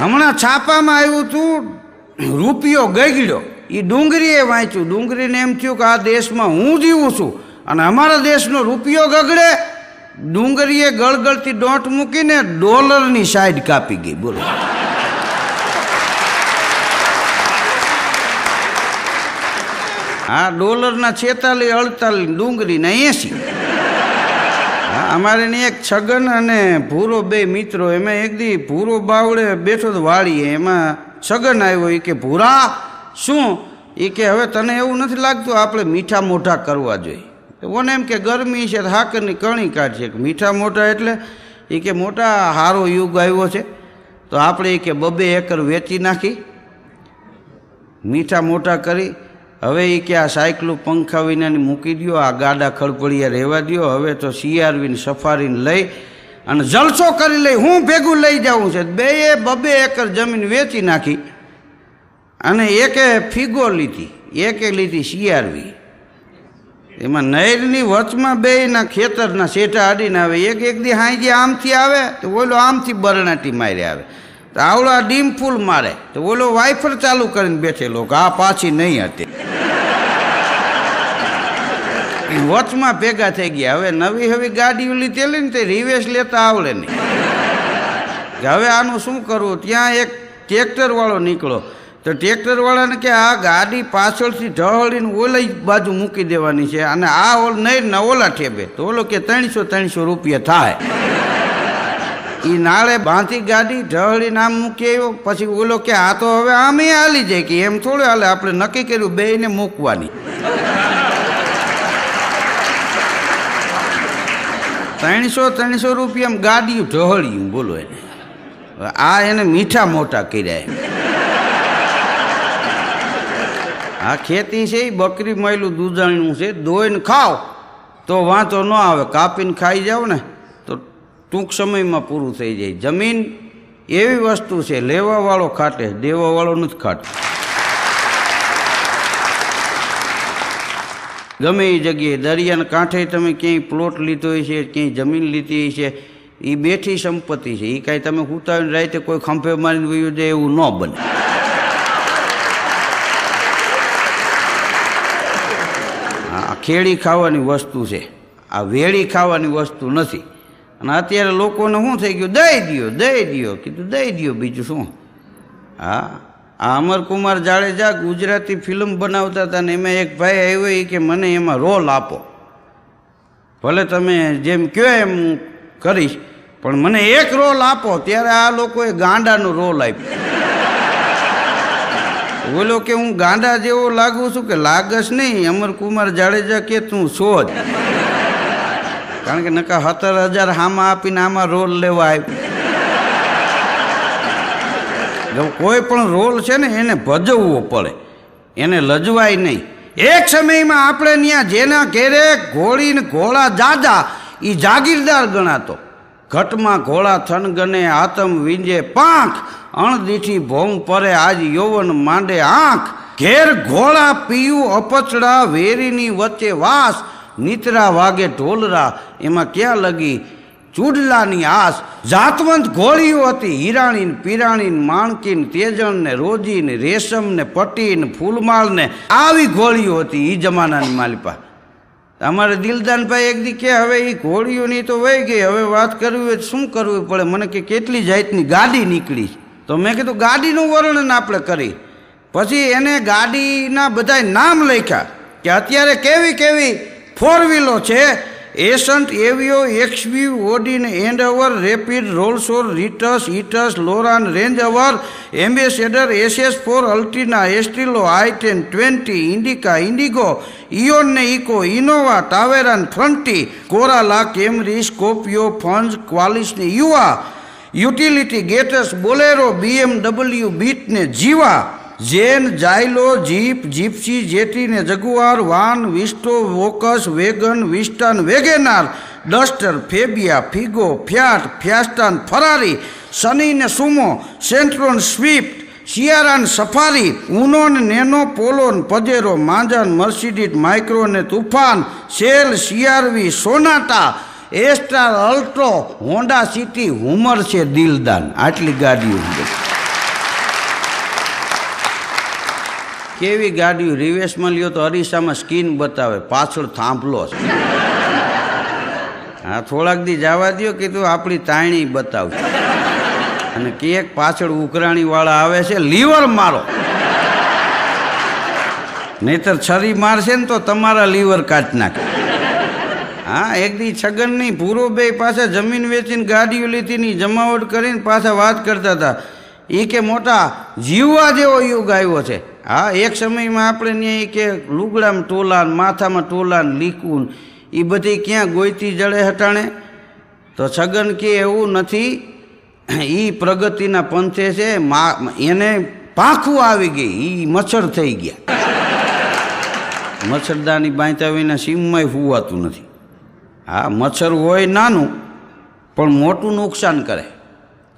હમણાં છાપામાં આવ્યું હતું રૂપિયો ગગડ્યો. એ ડુંગરીએ વાંચ્યું. ડુંગરીને એમ થયું કે આ દેશમાં હું જીવું છું અને અમારા દેશનો રૂપિયો ગગડે. ડુંગરીએ ગળગળતી ડોટ મૂકીને ડોલરની સાઈડ કાપી ગઈ. બોલો. હા ડોલરના છેતાલીસ અડતાલીસ ડુંગળીના એંસી. અમારે ને એક છગન અને ભૂરો બે મિત્રો, એમાં એક દી ભૂરો બાવળે બેઠો તો વાળીએ, એમાં છગન આવ્યો એ કે, ભૂરા, શું? એ કે, હવે તને એવું નથી લાગતું, આપણે મીઠા મોઢા કરવા જોઈએ. ઓને એમ કે, ગરમી છે હાકરની કણી કાઢશે મીઠા મોઢા એટલે? એ કે, મોટા હારો યુગ આવ્યો છે. તો આપણે એ કે, બબે એકર વેચી નાખી, મીઠા મોટા કરી હવે એ કે આ સાયકલું પંખા વિનાની મૂકી દો આ ગાડા ખડપડિયા રહેવા દો હવે તો સીઆરવીને સફારીને લઈ અને જલસો કરી લઈ હું ભેગું લઈ જાઉં છે. બે બબે એકર જમીન વેચી નાખી અને એકે ફીગો લીધી, એકે લીધી સીઆરવી એમાં નહેરની વચમાં બેયના ખેતરના શેઠા અડીને આવે, એક એક દી હાંજે આમથી આવે, તો ઓલો આમથી બરણાટી માર્યા આવે. તો આવડા ડીમ ફૂલ મારે. તો ઓલો વાઇફર ચાલુ કરીને બેઠેલો કે આ પાછી નહીં હતી. વચમાં ભેગા થઈ ગયા. હવે નવી હવે ગાડીઓ લીધેલી ને તે રિવેશ લેતા આવડે નહીં. હવે આનું શું કરવું? ત્યાં એક ટ્રેક્ટર વાળો નીકળો. તો ટ્રેક્ટર વાળાને કે આ ગાડી પાછળથી ઢળીને ઓલી બાજુ મૂકી દેવાની છે અને આ ઓલ નહીં ને ઓલા ઠેબે. તો ઓલો કે ત્રણસો ત્રણસો રૂપિયા થાય. એ નાળે બાંધી ગાડી, ઢળી નામ મૂકી આવ્યો. પછી ઓલો કે, આ તો હવે આમે હાલી જાય. કે એમ થોડું હાલે, આપણે નક્કી કર્યું બેને મૂકવાની. ત્રણસો ત્રણસો રૂપિયામાં ગાડીયું ઢહળ્યું બોલો એને. આ એને મીઠા મોટા કર્યા એમ. આ ખેતી છે એ બકરી મયલું દૂધાણું છે. દોઈને ખાવ તો વાંચો ન આવે. કાપીને ખાઈ જાવ ને. ટૂંક સમયમાં પૂરું થઈ જાય. જમીન એવી વસ્તુ છે, લેવાવાળો ખાટે દેવાવાળો નથી ખાટે. ગમે એ જગ્યાએ દરિયાના કાંઠે તમે ક્યાંય પ્લોટ લીધો હોય છે ક્યાંય જમીન લીધી છે એ બેઠી સંપત્તિ છે. એ કાંઈ તમે ઉતાવીને રાતે કોઈ ખંભે મારીને વયું જાય એવું ન બને. આ ખેડી ખાવાની વસ્તુ છે. આ વેળી ખાવાની વસ્તુ નથી. અને અત્યારે લોકોને શું થઈ ગયું? દઈ દ્યો દઈ દ્યો. કીધું, દઈ દ્યો બીજું શું? હા, આ અમરકુમાર જાડેજા ગુજરાતી ફિલ્મ બનાવતા હતા ને એમાં એક ભાઈ આવ્યો એ કે મને એમાં રોલ આપો. ભલે તમે જેમ કહો એમ હું કરીશ, પણ મને એક રોલ આપો, ત્યારે આ લોકોએ ગાંડાનો રોલ આપ્યો. બોલો કે હું ગાંડા જેવો લાગુ છું કે લાગશ નહીં. અમરકુમાર જાડેજા કે તું છો કારણ કે નકા સત્તર હજાર હામાં આપીને આમાં રોલ લેવા આવ્યો કોઈ પણ રોલ છે ને, એને ભજવવો પડે. એને લજવાય નહીં. એક સમયમાં આપણે ત્યાં જેના ઘેરે ઘોડીને ઘોડા જાજા એ જાગીરદાર ગણાતો. ઘટમાં ઘોડા થનગને આતમ વિંજે પાંખ, અણદીઠી ભોમ પરે, આજ યૌવન માંડે આંખ. ઘેર ઘોડા પીયું અપચડા વેરીની વચ્ચે વાસ નીતરા વાગે ઢોલરા, એમાં ક્યાં લગી ચૂડલાની આસ? જાતવંત ઘોળીઓ હતી, હિરાણીન પીરાણીન, માણકીન તેજણ ને રેશમને ને ફૂલમાળને, આવી ઘોળીઓ હતી એ જમાનાની માલિપા. અમારે દિલદાનભાઈ એક દી કે, હવે એ ઘોડીઓની તો વહી ગઈ, હવે વાત કરવી હોય શું કરવું પડે? મને કે કેટલી જાતની ગાડી નીકળી. તો મેં કીધું, ગાડીનું વર્ણન આપણે કરી. પછી એને ગાડીના બધાય નામ લખ્યા કે, અત્યારે કેવી કેવી ફોર વ્હીલો છે. એસન્ટ એવિયો એક્સવી ઓડીન, એન્ડ અવર, રેપિડ રોલસોર રીટસ ઇટસ લોરાન, રેન્જ અવર, એમ્બેસેડર, એસએસ ફોર, અલ્ટીના, એસ્ટ્રીલો, I ten, twenty, Indica, Indigo Eon ને ઇકો ઇનોવા ટાવેરાન ફ્રન્ટી કોરાલા, કેમરી સ્કોપિયો ફંજ ક્વાલિસ ને યુવા, યુટિલિટી ગેટસ, બોલેરો, બીએમડબલ્યુ બીટને જીવા ઝેન જાયલો જીપ, જીપ્સી જેટીને જગુઆર, વાન વિસ્ટો walks, vegan વિસ્ટન WagonR, Duster, Fabia, Figo, Fiat, ફ્યાસ્ટન, Ferrari સનીને સુમો, સેન્ટ્રોન, સ્વિફ્ટ શિયારાન સફારી ઉનોન નેનો પોલોન પજેરો માંજાન મર્સિડીઝ, માઇક્રો ને તુફાન, સેલ સીઆરવી સોનાટા એસ્ટાર અલ્ટ્રો, હોન્ડા સિટી, હુમર છે દિલદાન. આટલી ગાડીઓ કેવી ગાડીઓ? રિવેશમાં લ્યો તો અરીસામાં સ્કીન બતાવે. પાછળ થાંભલો છે. હા, થોડાક દી જવા દ્યો કીધું આપણી તાણી બતાવ. અને કેક પાછળ ઉકરાણીવાળા આવે છે, લીવર મારો. નહીતર છરી મારશે ને તો તમારા લીવર કાઢ નાખે. હા, એક દી છગન નહીં પૂરો બે પાસે જમીન વેચીને ગાડીઓ લીધી ની જમાવટ કરીને પાછા વાત કરતા હતા. એ કે મોટા જીવવા જેવો યુગ આવ્યો છે. હા, એક સમયમાં આપણે ત્યાં કે લુગડામાં ટોલાન, માથામાં ટોલાન લીકું એ બધી ક્યાં ગોયતી જડે હટાણે? તો છગન કે એવું નથી એ પ્રગતિના પંથે છે એને પાંખું આવી ગઈ એ મચ્છર થઈ ગયા. મચ્છરદાની બાંધતા વિના સીમમાંય ફૂવાતું નથી. હા, મચ્છર હોય નાનું, પણ મોટું નુકસાન કરે.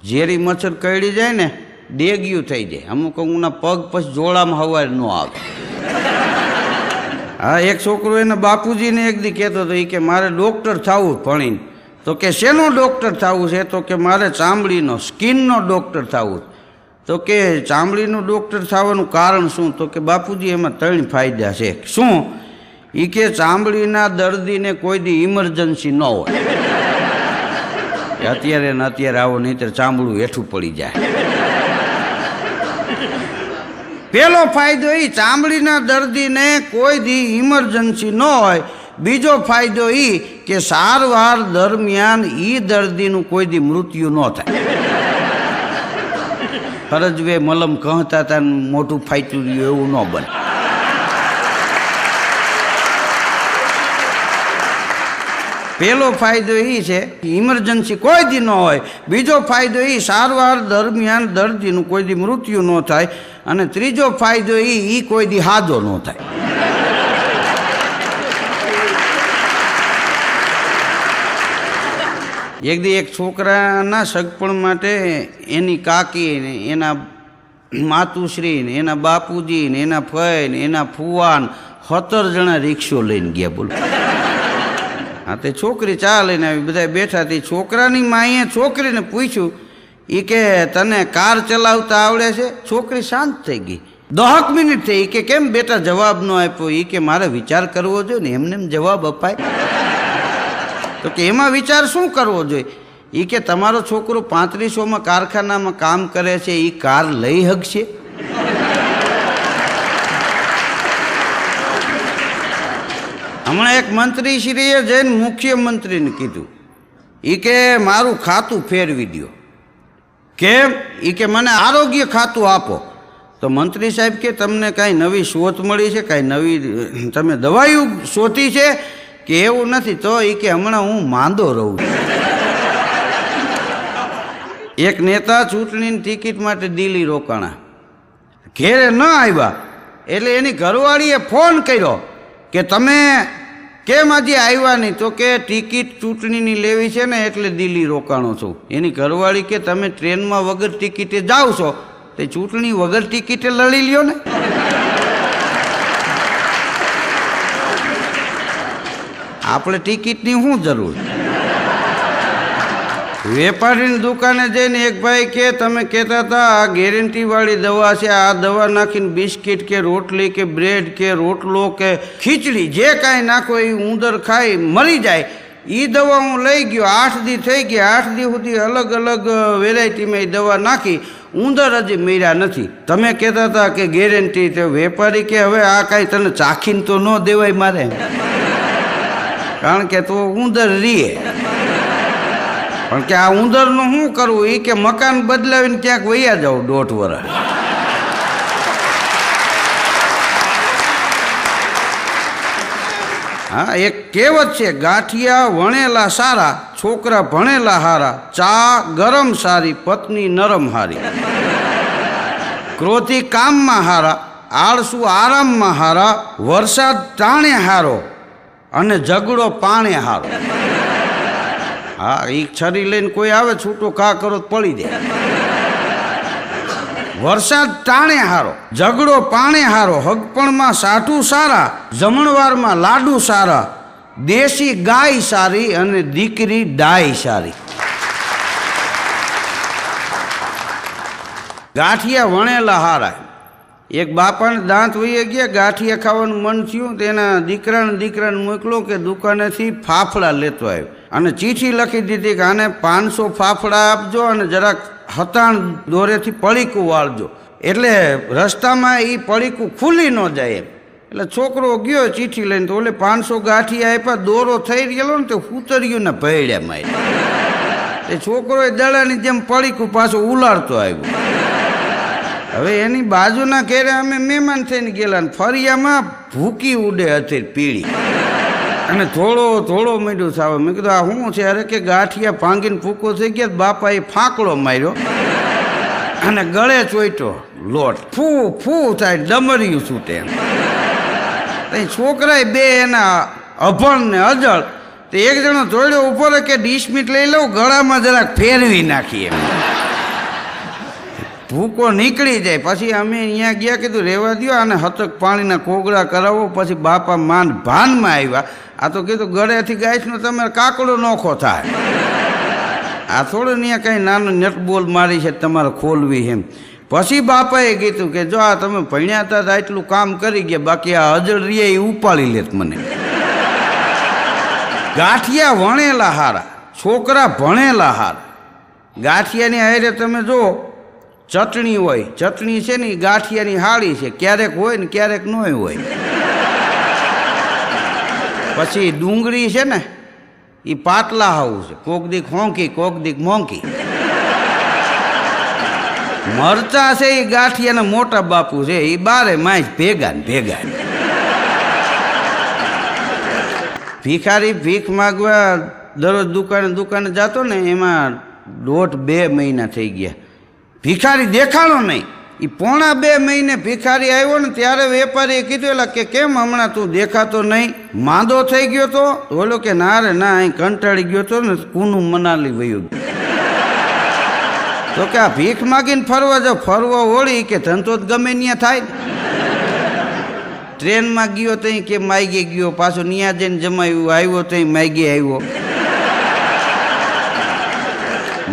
ઝેરી મચ્છર કરડી જાય ને ડેગ્યું થઈ જાય. અમુક અમુકના પગ પછી જોડામાં હવાર ન આવે. હા, એક છોકરો એને બાપુજીને એક દી કહેતો હતો એ કે મારે ડૉક્ટર થવું ભણીને. તો કે, શેનો ડૉક્ટર થવું છે? તો કે, મારે ચામડીનો, સ્કિનનો ડૉક્ટર થવું તો કે, ચામડીનું ડૉક્ટર થવાનું કારણ શું? તો કે, બાપુજી, એમાં ત્રણ ફાયદા છે. શું? એ કે ચામડીના દર્દીને કોઈ દી ઇમરજન્સી ન હોય. અત્યારે ને અત્યારે આવો નહીં ચામડું હેઠું પડી જાય. પેલો ફાયદો એ ચામડીના દર્દીને કોઈ દી ઇમરજન્સી ન હોય. બીજો ફાયદો એ કે સારવાર દરમિયાન એ દર્દીનું કોઈ દી મૃત્યુ ન થાય. ફરજવે મલમ કહતા હતા મોટું ફાટ્યું એવું ન બને. પેલો ફાયદો એ છે કે ઇમરજન્સી કોઈ દી ન હોય. બીજો ફાયદો એ સારવાર દરમિયાન દર્દીનું કોઈ દી મૃત્યુ ન થાય અને ત્રીજો ફાયદો એ એ કોઈ દી હાજો ન થાય. એક દી એક છોકરાના સગપણ માટે એની કાકી એના માતુશ્રી ને એના બાપુજી ને એના ફઈ ને એના ફુવાન સત્તર જણા રિક્ષો લઈને ગયા બોલો. હા તે છોકરી ચા લઈને આવી બધા બેઠા હતી છોકરાની માએ છોકરીને પૂછ્યું એ કે તને કાર ચલાવતા આવડે છે? છોકરી શાંત થઈ ગઈ. દહક મિનિટ થઈ કે, કેમ બેટા જવાબ ન આપ્યો? એ કે, મારે વિચાર કરવો જોઈએ ને, એમને એમ જવાબ અપાય. તો કે, એમાં વિચાર શું કરવો જોઈએ? એ કે, તમારો છોકરો પાંત્રીસોમાં કારખાનામાં કામ કરે છે એ કાર લઈ હકશે હમણાં એક મંત્રીશ્રીએ જઈને મુખ્યમંત્રીને કીધું. એ કે મારું ખાતું ફેરવી દો કેમ? એ કે મને આરોગ્ય ખાતું આપો. તો મંત્રી સાહેબ કે તમને કાંઈ નવી શોધ મળી છે? કાંઈ નવી, તમે દવાઈઓ શોધી છે? કે એવું નથી, તો એ કે હમણાં હું માંદો રહું છું. એક નેતા ચૂંટણીની ટિકિટ માટે દિલ્હી રોકાણા. ઘેરે ન આવ્યા. એટલે એની ઘરવાળીએ ફોન કર્યો કે તમે કેમ હજી આવ્યા નહીં તો કે ટિકિટ ચૂંટણીની લેવી છે ને એટલે દિલ્હી રોકાણો છું. એની ઘરવાળી કે તમે ટ્રેનમાં વગર ટિકિટે જાઓ છો, તે ચૂંટણી વગર ટિકિટે લડી લ્યો ને. આપણે ટિકિટની શું જરૂર? વેપારીની દુકાને જઈને એક ભાઈ કે, તમે કહેતા હતા, આ ગેરંટીવાળી દવા છે, આ દવા નાખીને બિસ્કિટ કે રોટલી કે બ્રેડ કે રોટલો કે ખીચડી, જે કાંઈ નાખો એ ઉંદર ખાઈ મરી જાય. એ દવા હું લઈ ગયો, આઠ દી થઈ ગયા, આઠ દી સુધી અલગ અલગ વેરાયટીમાં એ દવા નાખી. ઉંદર હજી મર્યા નથી. તમે કહેતા હતા કે ગેરંટી તો વેપારી કે, હવે આ કાંઈ તને ચાખીને તો ન દેવાય મારે. કારણ કે તો ઉંદર રીએ. પણ કે આ ઉંદરનું શું કરવું? એ કે મકાન બદલાવીને ક્યાંક વૈયા જાવ દોઢ વર્ષ હા, એક કહેવત છે, ગાંઠિયા વણેલા સારા, છોકરા ભણેલા હારા, ચા ગરમ સારી, પત્ની નરમ હારી. ક્રોધી કામમાં હારા, આળસુ આરામમાં હારા, વરસાદ ટાણે હારો અને ઝઘડો પાણે હારો. હા એ છરી લઈને કોઈ આવે, છૂટો કા કરો પડી દે વરસાદ ટાણે હારો, ઝઘડો પાણે હારો, હગપણમાં સાઠું સારા, જમણવારમાં લાડુ સારા, દેશી ગાય સારી અને દીકરી ડાય સારી. ગાંઠિયા વણેલા હારા. એક બાપાને દાંત વહી ગયા, ગાંઠિયા ખાવાનું મન થયું, તેના દીકરાને દીકરાને મોકલો કે દુકાનેથી ફાફડા લેતો આવ્યો. અને ચીઠી લખી દીધી કે આને પાંચસો ફાફડા આપજો અને જરાક હતાણ દોરેથી પડીકું વાળજો. એટલે રસ્તામાં એ પડીકું ખુલી ન જાય એમ. એટલે છોકરો ગયો ચીઠી લઈને તો ઓલે પાંચસો ગાંઠી આપ્યા, દોરો થઈ ગયેલો ને તે ઉતર્યું ને ભયડ્યા માય એ છોકરો એ દડાની જેમ પડીકું પાછું ઉલાડતો આવ્યો. હવે એની બાજુના ઘેરે અમે મહેમાન થઈને ગયેલા ફરિયામાં ભૂકી ઉડે હતી પીળી. અને થોડો થોડો મીઠું સાવ. મેં કીધું, આ શું છે? અરે, કે ગાંઠિયા ભાંગીને ફૂકો થઈ ગયા બાપાએ ફાંકડો માર્યો અને ગળે ચોઈટો લોટ. ફૂ ફૂ થાય, ડમર્યું છૂટે છોકરાએ બે એના અભણ ને અજળ, તે એક જણો જોડ્યો ઉપર કે ડીશમીટ લઈ લઉં, ગળામાં જરાક ફેરવી નાખીએ એમ. ભૂકો નીકળી જાય. પછી અમે અહીંયા ગયા, કીધું રહેવા દો અને હતક પાણીના કોગળા કરાવો. પછી બાપા માન ભાનમાં આવ્યા. આ તો કીધું, ગળેથી ગાયસનો તમારે કાકડો નોખો થાય. આ થોડું ત્યાં કંઈ નાનો નેટબોલ મારી છે, તમારે ખોલવી એમ. પછી બાપાએ કીધું કે, જો આ તમે ભણ્યા હતા આટલું કામ કરી ગયા, બાકી આ અજળ રીએ એ ઉપાડી લેત મને. ગાંઠિયા વણેલા હારા, છોકરા ભણેલા હારા. ગાંઠિયાની હારે તમે જો ચટણી હોય, ચટણી છે ને ગાંઠિયાની હાળી છે, ક્યારેક હોય ને ક્યારેક ન હોય. પછી ડુંગળી છે ને એ પાટલા હાવું છે, કોક દીક હોંકી, કોક દીક મોંકી. મરચા છે એ ગાંઠિયાના મોટા બાપુ છે એ બારે માય ભેગા ને ભેગા ભિખારી ભીખ માગવા દરરોજ દુકાને દુકાને જતો ને, એમાં દોઢ બે મહિના થઈ ગયા. ભિખારી દેખાણો નહીં. એ પોણા બે મહિને ભિખારી આવ્યો ને ત્યારે વેપારીએ કીધું, એલા કે કેમ હમણાં તું દેખાતો નહીં? માંદો થઈ ગયો તો? બોલો કે, ના રે, ના, અહીં કંટાળી ગયો તો ને કુનું મનાલી વયું તો કે, આ ભીખ માગીને ફરવા જાવ ફરવા હોળી કે ધંધો જ ગમે ત્યાં થાય. ટ્રેનમાં ગયો ત્યાં કે માગી ગયો, પાછો ન્યા જઈને જમાયું, આવ્યો ત્યાં માગી આવ્યો.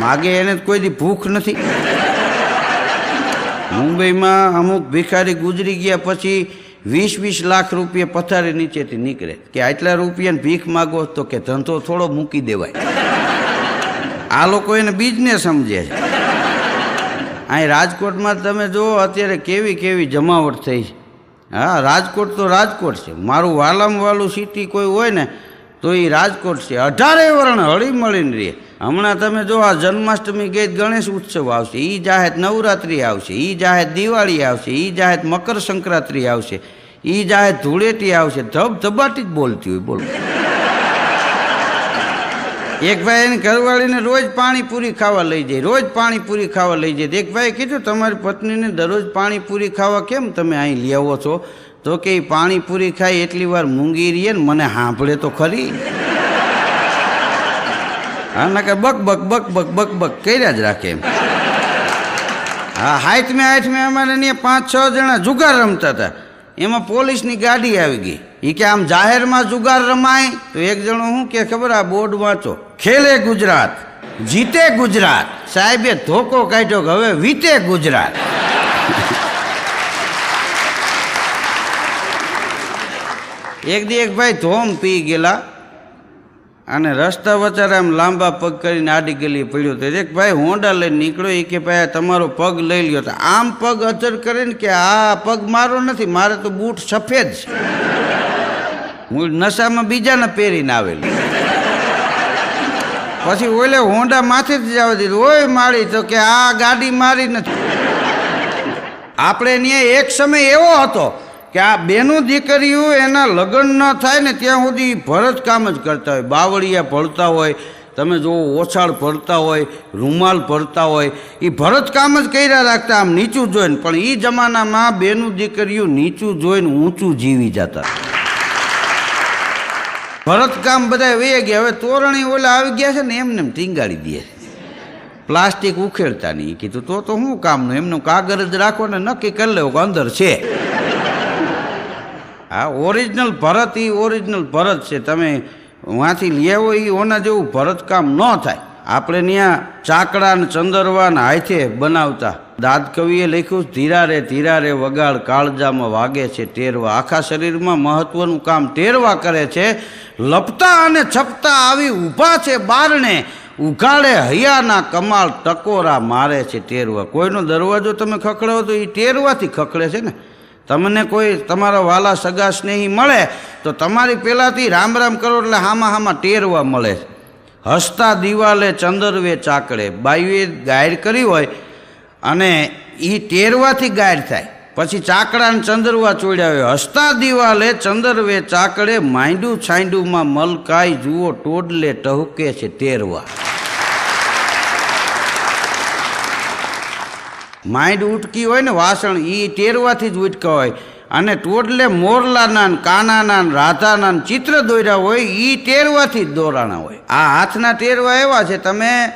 માગે એને કોઈ દી ભૂખ નથી. મુંબઈમાં અમુક ભિખારી ગુજરી ગયા પછી વીસ વીસ લાખ રૂપિયા પથારી નીચેથી નીકળે. કે આટલા રૂપિયાને ભીખ માગો તો કે ધંધો થોડો મૂકી દેવાય. આ લોકો એને બિઝનેસ સમજે છે. અહીં રાજકોટમાં તમે જુઓ, અત્યારે કેવી કેવી જમાવટ થઈ હા, રાજકોટ તો રાજકોટ છે. મારું વાલામ વાલું સિટી કોઈ હોય ને, તો એ રાજકોટ છે. અઢારે વર્ણ હળી મળીને રહે. હમણાં તમે જો આ જન્માષ્ટમી ગઈ ગણેશ ઉત્સવ આવશે એ જાહેર નવરાત્રિ આવશે એ જાહેર દિવાળી આવશે એ જાહેર મકર સંક્રાંતિ આવશે એ જાહેર ધૂળેટી આવશે, ધબ ધબાટી જ બોલતી હોય, બોલો. એક ભાઈ એની ઘરવાળીને રોજ પાણીપુરી ખાવા લઈ જાય, રોજ પાણીપુરી ખાવા લઈ જાય. એક ભાઈ કીધું, તમારી પત્નીને દરરોજ પાણીપુરી ખાવા કેમ તમે અહીં લઈ આવો છો? તો કે એ પાણીપુરી ખાઈ એટલી વાર મૂંગી રહીએ ને મને સાંભળે તો ખરી. હા ના કે બક બક બક બક બક બક કર્યા જ રાખે એમ. હા હાથમે હાથમે અમારે ત્યાં પાંચ છ જણા જુગાર રમતા હતા. એમાં પોલીસની ગાડી આવી ગઈ. એ કે આમ જાહેરમાં જુગાર રમાય, તો એક જણો શું કે ખબર આ બોર્ડ વાંચો. ખેલે ગુજરાત, જીતે ગુજરાત. સાહેબે ધોકો કાઢ્યો કે હવે વીતે ગુજરાત. એક દી એક ભાઈ ધોમ પી ગયેલા. અને રસ્તા વચારે આમ લાંબા પગ કરીને આડી ગલી પડ્યો તો એક ભાઈ હોંડા લઈને નીકળ્યો. એ કે ભાઈ તમારો પગ લઈ લ્યો. તો આમ પગ અચર કરીને કે, આ પગ મારો નથી, મારે તો બૂટ સફેદ છે. હું નશામાં બીજાને પહેરીને આવેલી. પછી ઓલે હોન્ડા માથે જ જવા દીધું. ઓય મારી તો કે આ ગાડી મારી નથી. આપણે ત્યાં એક સમય એવો હતો કે આ બેનું દીકરીઓ એના લગ્ન ન થાય ને ત્યાં સુધી ભરત કામ જ કરતા હોય. બાવળિયા ભરતા હોય, તમે જુઓ ઓછાળ ભરતા હોય, રૂમાલ ભરતા હોય એ ભરત કામ જ કર્યા રાખતા, આમ નીચું જોઈને. પણ એ જમાનામાં બેનું દીકરીઓ નીચું જોઈને ઊંચું જીવી જતા. ભરતકામ બધા વહી ગયા. હવે તોરણી ઓલા આવી ગયા છે ને, એમને એમ ટીંગાડી દે પ્લાસ્ટિક ઉખેડતા નહીં. કીધું, તો તો શું કામનું? એમનું કાગળ જ રાખો ને નક્કી કરી લેવું કે અંદર છે. આ ઓરિજિનલ ભરત એ ઓરિજિનલ ભરત છે. તમે વાંથી લઈ આવો એ ઓના જેવું ભરત કામ ન થાય. આપણે ત્યાં ચાકડા ને ચંદરવા ને હાથે બનાવતા. દાદ કવિએ લખ્યું ધીરા રે ધીરા રે વગાડ કાળજામાં વાગે છે ટેરવા. આખા શરીરમાં મહત્વનું કામ ટેરવા કરે છે. લપતા અને છપતા આવી ઊભા છે બારણે. ઉઘાડે હૈયાના કમાલ ટકોરા મારે છે ટેરવા. કોઈનો દરવાજો તમે ખખડાવો તો એ ટેરવાથી ખખડે છે ને. તમને કોઈ તમારા વાલા સગા સ્નેહી મળે, તો તમારી પહેલાંથી રામ રામ કરો એટલે હામાં હામાં ટેરવા મળે. હસતા દિવાલે ચંદરવે ચાકડે. બાયુએ ગાયર કરી હોય અને એ ટેરવાથી ગાયર થાય. પછી ચાકડાને ચંદરવા ચોડ્યા હોય. હસતા દિવાલે ચંદરવે ચાકડે માંડ્યું છાંડુંમાં મલકાઈ જુઓ ટોડલે ટહુકે છે ટેરવા. માઇન્ડ ઉટકી હોય ને વાસણ એ ટેરવાથી જ ઉટકા હોય. અને ટોટલે મોરલાના કાનાના રાધાના ચિત્ર દોર્યા હોય એ ટેરવાથી જ દોરાણા હોય. આ હાથના ટેરવા એવા છે, તમે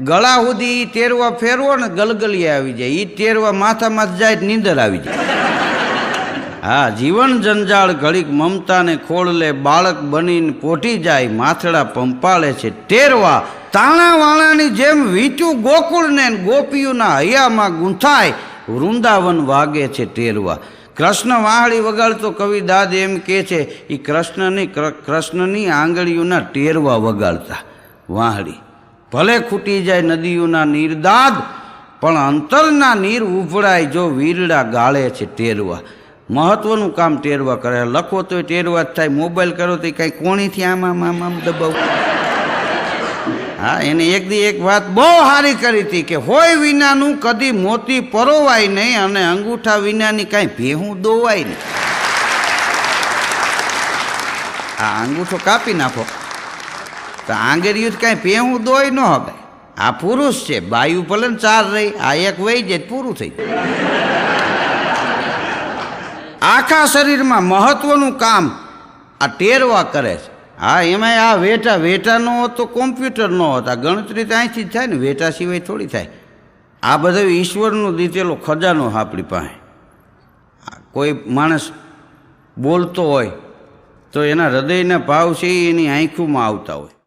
ગળા સુધી એ ટેરવા ફેરવો ને ગલગલી આવી જાય. એ ટેરવા માથામાં જાય નીંદર આવી જાય. હા, જીવન જંજાળ ઘડીક મમતાને ખોળલે, બાળક બનીને પોટી જાય, માથડા પંપાળે છે. ટેરવા તાણા વાણાની જેમ વીંટ્યું ગોકુળને ગોપીઓના હૈયામાં ગૂંથાય, વૃંદાવન વાગે છે ટેરવા. કૃષ્ણ વાહળી વગાડતો કવિ દાદ એમ કે છે એ કૃષ્ણની કૃષ્ણની આંગળીઓના ટેરવા વગાડતા. વાહળી. ભલે ખૂટી જાય નદીઓના નીરદાદ પણ અંતરના નીર ઉભળાય જો વીરડા ગાળે છે ટેરવા. મહત્વનું કામ ટેરવા કરે. લખો તો ટેરવા જ થાય. મોબાઈલ કરો તો કાંઈ કોણીથી આમ આમ આમ આમ દબાવ હા, એને એક દી એક વાત બહુ સારી કરી હતી કે હોય વિનાનું કદી મોતી પરોવાય નહીં અને અંગૂઠા વિનાની કાંઈ ભેહું દોવાય નહીં. આ અંગૂઠો કાપી નાખો. તો આંગળીયું જ કાંઈ ભેહું દોય ન હવે. આ પુરુષ છે, બાયુ ભલે ચાર રહી, આ એક વહી જાય પૂરું થઈ જાય. આખા શરીરમાં મહત્વનું કામ આ ટેરવા કરે છે. હા, એમાંય આ વેટા વેટા ન હોત તો કોમ્પ્યુટર ન હોત. ગણતરી તો અહીંથી જ થાય ને, વેટા સિવાય થોડી થાય. આ બધો ઈશ્વરનો દીધેલો ખજાનો આપણી પાસે. કોઈ માણસ બોલતો હોય તો એના હૃદયના ભાવ છે એની આંખોમાં આવતા હોય.